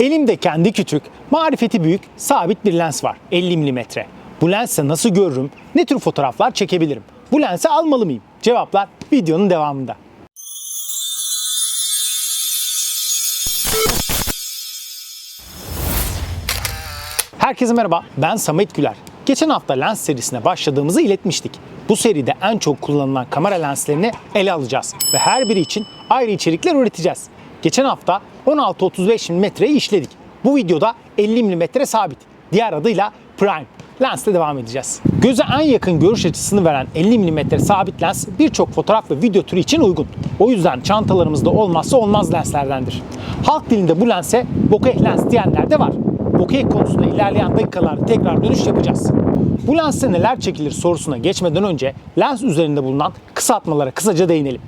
Elimde kendi küçük, marifeti büyük, sabit bir lens var. 50 mm. Bu lense nasıl görürüm? Ne tür fotoğraflar çekebilirim? Bu lensi almalı mıyım? Cevaplar videonun devamında. Herkese merhaba, ben Samet Güler. Geçen hafta lens serisine başladığımızı iletmiştik. Bu seride en çok kullanılan kamera lenslerini ele alacağız ve her biri için ayrı içerikler üreteceğiz. Geçen hafta 16-35 mm'yi işledik. Bu videoda 50 mm sabit. Diğer adıyla Prime. Lensle devam edeceğiz. Göze en yakın görüş açısını veren 50 mm sabit lens birçok fotoğraf ve video türü için uygun. O yüzden çantalarımızda olmazsa olmaz lenslerdendir. Halk dilinde bu lense bokeh lens diyenler de var. Bokeh konusunda ilerleyen dakikalarda tekrar dönüş yapacağız. Bu lenste neler çekilir sorusuna geçmeden önce lens üzerinde bulunan kısaltmalara kısaca değinelim.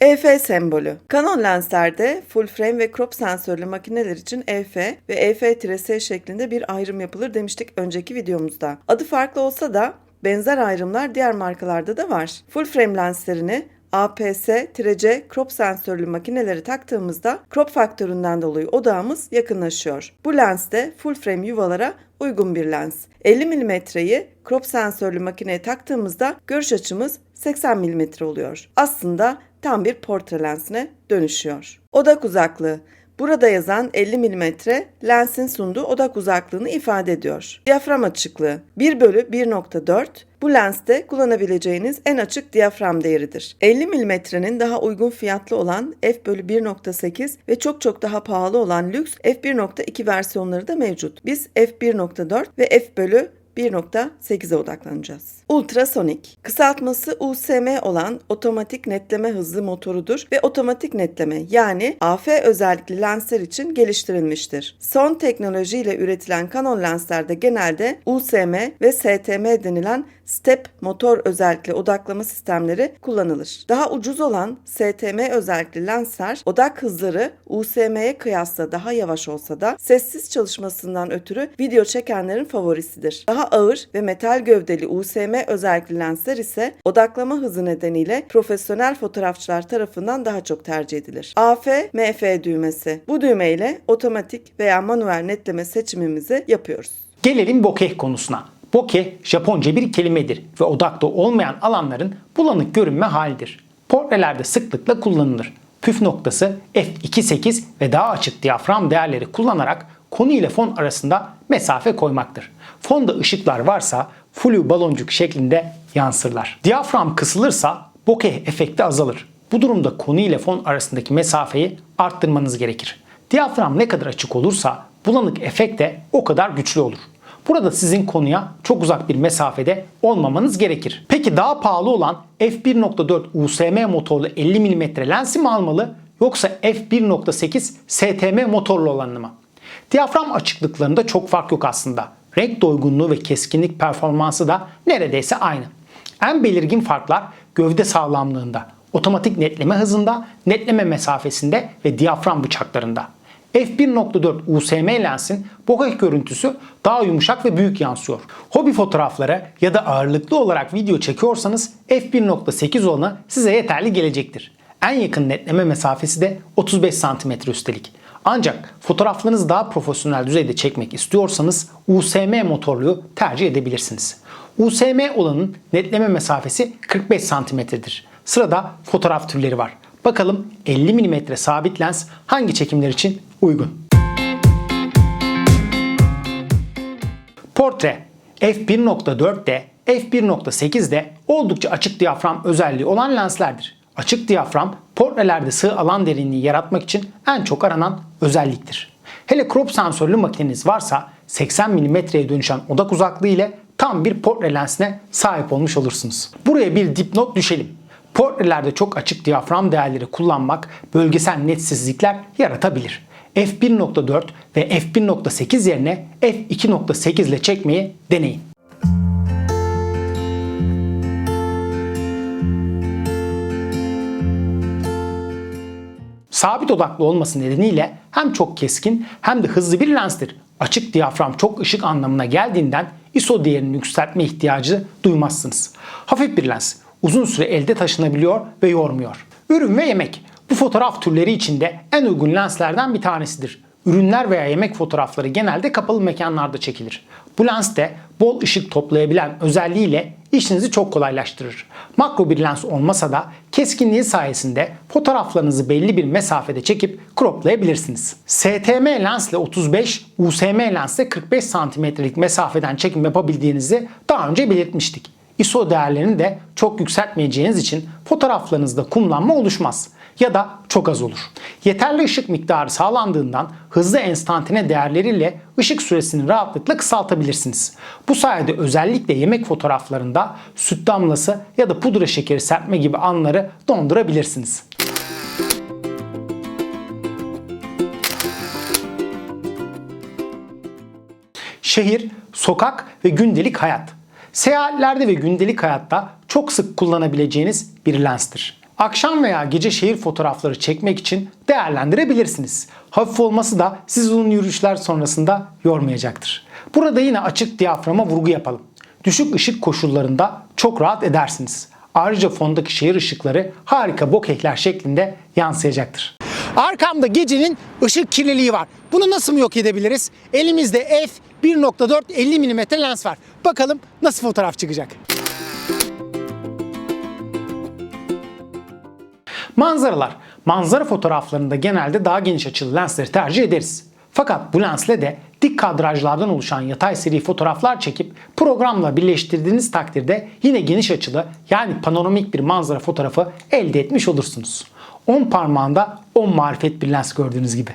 EF sembolü. Canon lenslerde full frame ve crop sensörlü makineler için EF ve EF-S şeklinde bir ayrım yapılır demiştik önceki videomuzda. Adı farklı olsa da benzer ayrımlar diğer markalarda da var. Full frame lenslerini APS-C crop sensörlü makineleri taktığımızda crop faktöründen dolayı odağımız yakınlaşıyor. Bu lens de full frame yuvalara uygun bir lens. 50 mm'yi crop sensörlü makineye taktığımızda görüş açımız 80 mm oluyor. Aslında tam bir portre lensine dönüşüyor. Odak uzaklığı. Burada yazan 50 mm lensin sunduğu odak uzaklığını ifade ediyor. Diyafram açıklığı 1 bölü 1.4 bu lenste kullanabileceğiniz en açık diyafram değeridir. 50 mm'nin daha uygun fiyatlı olan f bölü 1.8 ve çok çok daha pahalı olan lüks f1.2 versiyonları da mevcut. Biz f1.4 ve f bölü 1.8'e odaklanacağız. Ultrasonik. Kısaltması USM olan otomatik netleme hızlı motorudur ve otomatik netleme yani AF özellikli lensler için geliştirilmiştir. Son teknolojiyle üretilen Canon lenslerde genelde USM ve STM denilen step motor özellikli odaklama sistemleri kullanılır. Daha ucuz olan STM özellikli lensler odak hızları USM'ye kıyasla daha yavaş olsa da sessiz çalışmasından ötürü video çekenlerin favorisidir. Daha ağır ve metal gövdeli USM özellikli lensler ise odaklama hızı nedeniyle profesyonel fotoğrafçılar tarafından daha çok tercih edilir. AF, MF düğmesi. Bu düğmeyle otomatik veya manuel netleme seçimimizi yapıyoruz. Gelelim bokeh konusuna. Bokeh Japonca bir kelimedir ve odakta olmayan alanların bulanık görünme halidir. Portrelerde sıklıkla kullanılır. Püf noktası f2.8 ve daha açık diyafram değerleri kullanarak konu ile fon arasında mesafe koymaktır. Fonda ışıklar varsa flu baloncuk şeklinde yansırlar. Diyafram kısılırsa bokeh efekti azalır. Bu durumda konu ile fon arasındaki mesafeyi arttırmanız gerekir. Diyafram ne kadar açık olursa bulanık efekt de o kadar güçlü olur. Burada sizin konuya çok uzak bir mesafede olmamanız gerekir. Peki daha pahalı olan f1.4 USM motorlu 50 mm lensi mi almalı yoksa f1.8 STM motorlu olanı mı? Diyafram açıklıklarında çok fark yok aslında. Renk doygunluğu ve keskinlik performansı da neredeyse aynı. En belirgin farklar gövde sağlamlığında, otomatik netleme hızında, netleme mesafesinde ve diyafram bıçaklarında. F1.4 USM lensin bokeh görüntüsü daha yumuşak ve büyük yansıyor. Hobi fotoğrafları ya da ağırlıklı olarak video çekiyorsanız f1.8 olanı size yeterli gelecektir. En yakın netleme mesafesi de 35 cm üstelik. Ancak fotoğraflarınızı daha profesyonel düzeyde çekmek istiyorsanız USM motorluyu tercih edebilirsiniz. USM olanın netleme mesafesi 45 cm'dir. Sırada fotoğraf türleri var. Bakalım 50 mm sabit lens hangi çekimler için uygun? Portre f1.4'de f1.8'de oldukça açık diyafram özelliği olan lenslerdir. Açık diyafram portrelerde sığ alan derinliği yaratmak için en çok aranan özelliktir. Hele crop sensörlü makineniz varsa 80 mm'ye dönüşen odak uzaklığı ile tam bir portre lensine sahip olmuş olursunuz. Buraya bir dipnot düşelim. Portrelerde çok açık diyafram değerleri kullanmak bölgesel netsizlikler yaratabilir. f1.4 ve f1.8 yerine f2.8 ile çekmeyi deneyin. Sabit odaklı olması nedeniyle hem çok keskin hem de hızlı bir lenstir. Açık diyafram çok ışık anlamına geldiğinden ISO değerini yükseltme ihtiyacı duymazsınız. Hafif bir lens uzun süre elde taşınabiliyor ve yormuyor. Ürün ve yemek. Bu fotoğraf türleri içinde en uygun lenslerden bir tanesidir. Ürünler veya yemek fotoğrafları genelde kapalı mekanlarda çekilir. Bu lens de bol ışık toplayabilen özelliğiyle işinizi çok kolaylaştırır. Makro bir lens olmasa da keskinliği sayesinde fotoğraflarınızı belli bir mesafede çekip croplayabilirsiniz. STM lensle 35, USM lensle 45 santimetrelik mesafeden çekim yapabildiğinizi daha önce belirtmiştik. ISO değerlerini de çok yükseltmeyeceğiniz için fotoğraflarınızda kumlanma oluşmaz ya da çok az olur. Yeterli ışık miktarı sağlandığından hızlı enstantane değerleriyle ışık süresini rahatlıkla kısaltabilirsiniz. Bu sayede özellikle yemek fotoğraflarında süt damlası ya da pudra şekeri serpme gibi anları dondurabilirsiniz. Şehir, sokak ve gündelik hayat. Seyahatlerde ve gündelik hayatta çok sık kullanabileceğiniz bir lenstir. Akşam veya gece şehir fotoğrafları çekmek için değerlendirebilirsiniz. Hafif olması da sizi uzun yürüyüşler sonrasında yormayacaktır. Burada yine açık diyaframa vurgu yapalım. Düşük ışık koşullarında çok rahat edersiniz. Ayrıca fondaki şehir ışıkları harika bokehler şeklinde yansıyacaktır. Arkamda gecenin ışık kirliliği var. Bunu nasıl mı yok edebiliriz? Elimizde f 1.4 50 mm lens var. Bakalım nasıl fotoğraf çıkacak. Manzaralar. Manzara fotoğraflarında genelde daha geniş açılı lensleri tercih ederiz. Fakat bu lensle de dik kadrajlardan oluşan yatay seri fotoğraflar çekip programla birleştirdiğiniz takdirde yine geniş açılı yani panoramik bir manzara fotoğrafı elde etmiş olursunuz. 10 parmağında 10 marifet bir lens gördüğünüz gibi.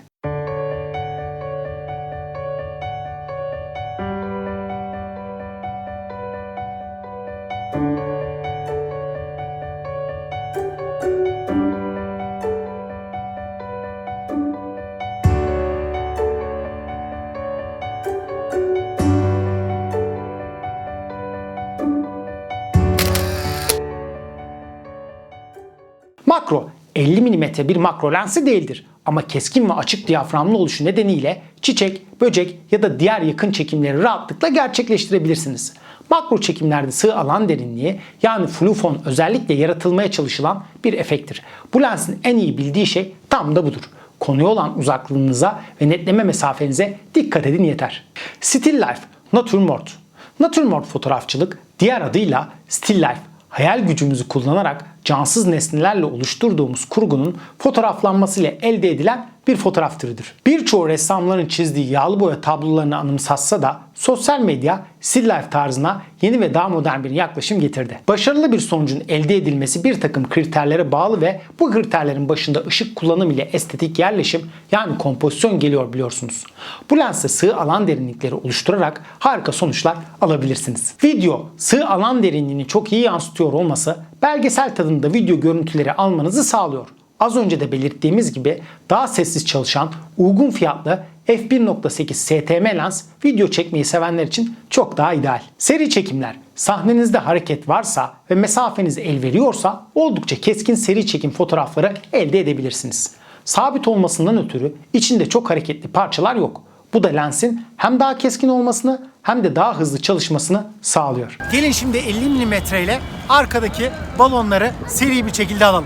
Makro 50 mm bir makro lensi değildir ama keskin ve açık diyaframlı oluşu nedeniyle çiçek, böcek ya da diğer yakın çekimleri rahatlıkla gerçekleştirebilirsiniz. Makro çekimlerde sığ alan derinliği yani flufon özellikle yaratılmaya çalışılan bir efekttir. Bu lensin en iyi bildiği şey tam da budur. Konuya olan uzaklığınıza ve netleme mesafenize dikkat edin yeter. Still Life, Naturmort. Naturmort fotoğrafçılık diğer adıyla Still Life hayal gücümüzü kullanarak cansız nesnelerle oluşturduğumuz kurgunun fotoğraflanmasıyla elde edilen bir fotoğraf türüdür. Birçoğu ressamların çizdiği yağlı boya tablolarını anımsatsa da sosyal medya still tarzına yeni ve daha modern bir yaklaşım getirdi. Başarılı bir sonucun elde edilmesi bir takım kriterlere bağlı ve bu kriterlerin başında ışık kullanım ile estetik yerleşim yani kompozisyon geliyor biliyorsunuz. Bu lensle sığ alan derinlikleri oluşturarak harika sonuçlar alabilirsiniz. Video sığ alan derinliğini çok iyi yansıtıyor olması belgesel tadında video görüntüleri almanızı sağlıyor. Az önce de belirttiğimiz gibi daha sessiz çalışan, uygun fiyatlı f1.8 STM lens video çekmeyi sevenler için çok daha ideal. Seri çekimler, sahnenizde hareket varsa ve mesafeniz el veriyorsa oldukça keskin seri çekim fotoğrafları elde edebilirsiniz. Sabit olmasından ötürü içinde çok hareketli parçalar yok. Bu da lensin hem daha keskin olmasını hem de daha hızlı çalışmasını sağlıyor. Gelin şimdi 50 mm ile arkadaki balonları seri bir şekilde alalım.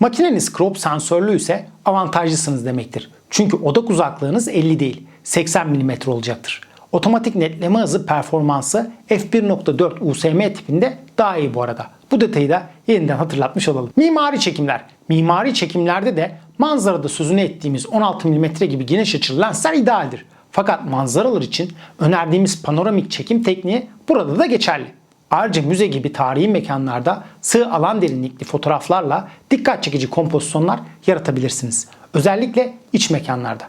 Makineniz crop sensörlü ise avantajlısınız demektir. Çünkü odak uzaklığınız 50 değil 80 mm olacaktır. Otomatik netleme hızı performansı f1.4 USM tipinde daha iyi bu arada. Bu detayı da yeniden hatırlatmış olalım. Mimari çekimler. Mimari çekimlerde de manzarada sözünü ettiğimiz 16 mm gibi geniş açılı lensler idealdir. Fakat manzaralar için önerdiğimiz panoramik çekim tekniği burada da geçerli. Ayrıca müze gibi tarihi mekanlarda sığ alan derinlikli fotoğraflarla dikkat çekici kompozisyonlar yaratabilirsiniz. Özellikle iç mekanlarda.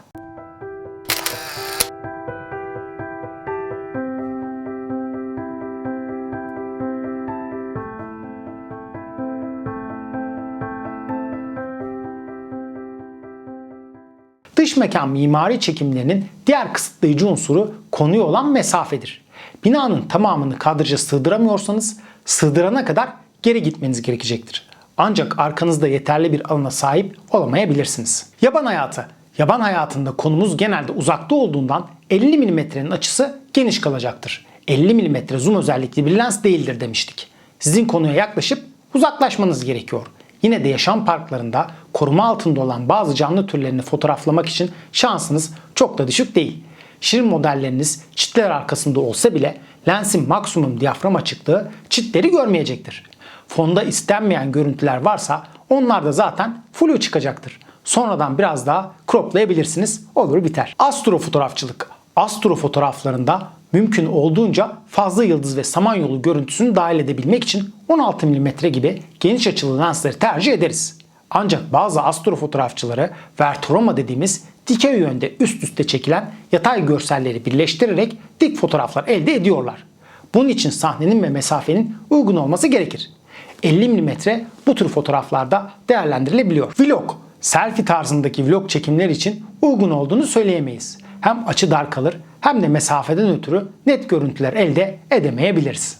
Dış mekan mimari çekimlerinin diğer kısıtlayıcı unsuru konuya olan mesafedir. Binanın tamamını kadraja sığdıramıyorsanız sığdırana kadar geri gitmeniz gerekecektir. Ancak arkanızda yeterli bir alana sahip olamayabilirsiniz. Yaban hayatı. Yaban hayatında konumuz genelde uzakta olduğundan 50 mm'nin açısı geniş kalacaktır. 50 mm zoom özellikli bir lens değildir demiştik. Sizin konuya yaklaşıp uzaklaşmanız gerekiyor. Yine de yaşam parklarında koruma altında olan bazı canlı türlerini fotoğraflamak için şansınız çok da düşük değil. Şirin modelleriniz çitler arkasında olsa bile lensin maksimum diyafram açıklığı çitleri görmeyecektir. Fonda istenmeyen görüntüler varsa onlar da zaten flu çıkacaktır. Sonradan biraz daha croplayabilirsiniz. Olur biter. Astrofotoğrafçılık. Astro fotoğraflarında mümkün olduğunca fazla yıldız ve samanyolu görüntüsünü dahil edebilmek için 16 mm gibi geniş açılı lensleri tercih ederiz. Ancak bazı astrofotoğrafçıları vertorama dediğimiz dikey yönde üst üste çekilen yatay görselleri birleştirerek dik fotoğraflar elde ediyorlar. Bunun için sahnenin ve mesafenin uygun olması gerekir. 50 mm bu tür fotoğraflarda değerlendirilebiliyor. Vlog, selfie tarzındaki vlog çekimler için uygun olduğunu söyleyemeyiz. Hem açı dar kalır hem de mesafeden ötürü net görüntüler elde edemeyebiliriz.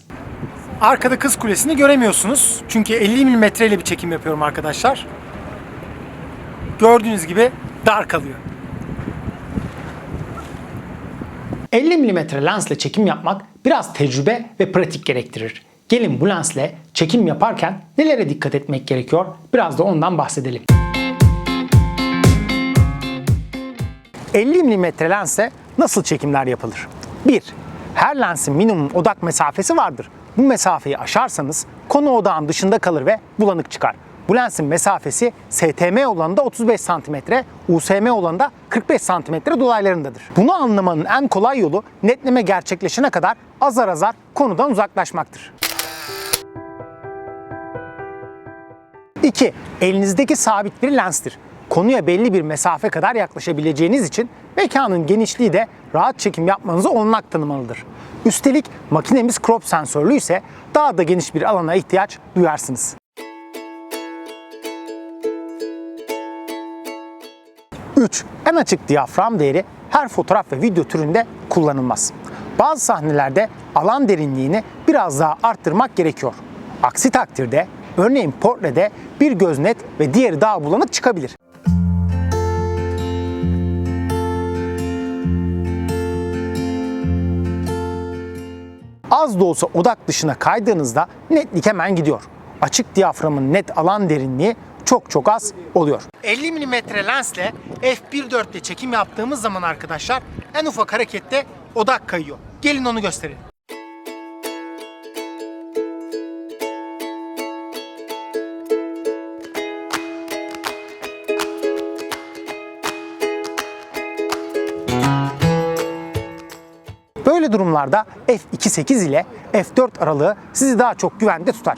Arkada Kız Kulesi'ni göremiyorsunuz. Çünkü 50 mm ile bir çekim yapıyorum arkadaşlar. Gördüğünüz gibi dar kalıyor. 50 mm lensle çekim yapmak biraz tecrübe ve pratik gerektirir. Gelin bu lensle çekim yaparken nelere dikkat etmek gerekiyor biraz da ondan bahsedelim. 50 mm lense nasıl çekimler yapılır? 1. Her lensin minimum odak mesafesi vardır. Bu mesafeyi aşarsanız konu odağın dışında kalır ve bulanık çıkar. Bu lensin mesafesi STM olanında 35 cm, USM olanında 45 cm dolaylarındadır. Bunu anlamanın en kolay yolu netleme gerçekleşene kadar azar azar konudan uzaklaşmaktır. 2. Elinizdeki sabit bir lenstir. Konuya belli bir mesafe kadar yaklaşabileceğiniz için mekanın genişliği de rahat çekim yapmanızı olanak tanımalıdır. Üstelik makinemiz crop sensörlü ise daha da geniş bir alana ihtiyaç duyarsınız. 3. En açık diyafram değeri her fotoğraf ve video türünde kullanılmaz. Bazı sahnelerde alan derinliğini biraz daha arttırmak gerekiyor. Aksi takdirde örneğin portrede bir göz net ve diğeri daha bulanık çıkabilir. Az da olsa odak dışına kaydığınızda netlik hemen gidiyor. Açık diyaframın net alan derinliği çok çok az oluyor. 50 mm lensle f1.4 ile çekim yaptığımız zaman arkadaşlar en ufak harekette odak kayıyor. Gelin onu gösterelim. Böyle durumlarda f2.8 ile f4 aralığı sizi daha çok güvende tutar.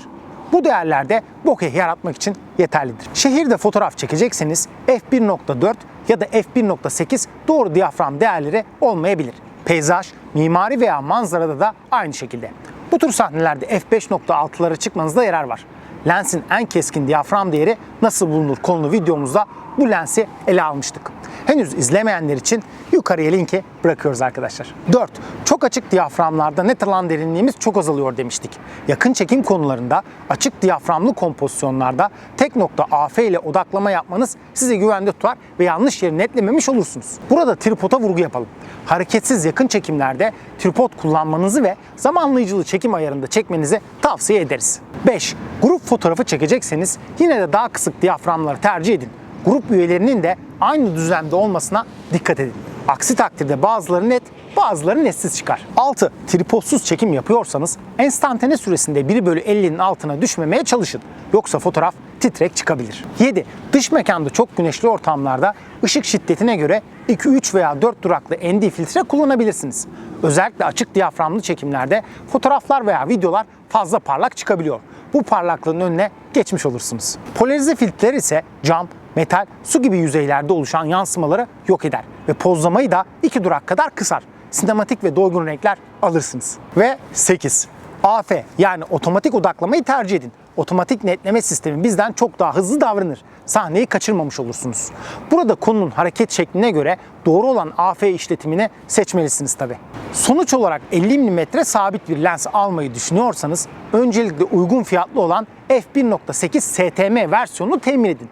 Bu değerlerde bokeh yaratmak için yeterlidir. Şehirde fotoğraf çekecekseniz f1.4 ya da f1.8 doğru diyafram değerleri olmayabilir. Peyzaj, mimari veya manzarada da aynı şekilde. Bu tür sahnelerde f5.6'lara çıkmanızda yarar var. Lensin en keskin diyafram değeri nasıl bulunur konulu videomuzda bu lensi ele almıştık. Henüz izlemeyenler için yukarıya linki bırakıyoruz arkadaşlar. 4. Çok açık diyaframlarda net alan derinliğimiz çok azalıyor demiştik. Yakın çekim konularında açık diyaframlı kompozisyonlarda tek nokta AF ile odaklama yapmanız sizi güvende tutar ve yanlış yeri netlememiş olursunuz. Burada tripoda vurgu yapalım. Hareketsiz yakın çekimlerde tripod kullanmanızı ve zamanlayıcılı çekim ayarında çekmenizi tavsiye ederiz. 5. Grup fotoğrafı çekecekseniz yine de daha kısık diyaframları tercih edin grup üyelerinin de aynı düzlemde olmasına dikkat edin. Aksi takdirde bazıları net, bazıları netsiz çıkar. 6. Tripodsuz çekim yapıyorsanız enstantane süresinde 1 bölü 50'nin altına düşmemeye çalışın. Yoksa fotoğraf titrek çıkabilir. 7. Dış mekanda çok güneşli ortamlarda ışık şiddetine göre 2, 3 veya 4 duraklı ND filtre kullanabilirsiniz. Özellikle açık diyaframlı çekimlerde fotoğraflar veya videolar fazla parlak çıkabiliyor. Bu parlaklığın önüne geçmiş olursunuz. Polarize filtreler ise cam, metal, su gibi yüzeylerde oluşan yansımaları yok eder ve pozlamayı da 2 durak kadar kısar. Sinematik ve doygun renkler alırsınız. Ve 8. AF yani otomatik odaklamayı tercih edin. Otomatik netleme sistemi bizden çok daha hızlı davranır. Sahneyi kaçırmamış olursunuz. Burada konunun hareket şekline göre doğru olan AF işletimini seçmelisiniz tabi. Sonuç olarak 50 mm sabit bir lens almayı düşünüyorsanız öncelikle uygun fiyatlı olan f1.8 STM versiyonunu temin edin.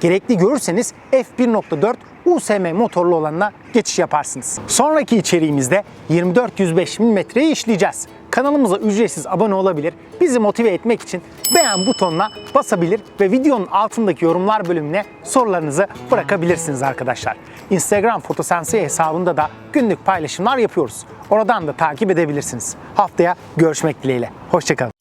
Gerekli görürseniz f1.4 USM motorlu olanına geçiş yaparsınız. Sonraki içeriğimizde 24-105 mm'yi işleyeceğiz. Kanalımıza ücretsiz abone olabilir, bizi motive etmek için beğen butonuna basabilir ve videonun altındaki yorumlar bölümüne sorularınızı bırakabilirsiniz arkadaşlar. Instagram Fotosensei hesabında da günlük paylaşımlar yapıyoruz. Oradan da takip edebilirsiniz. Haftaya görüşmek dileğiyle. Hoşçakalın.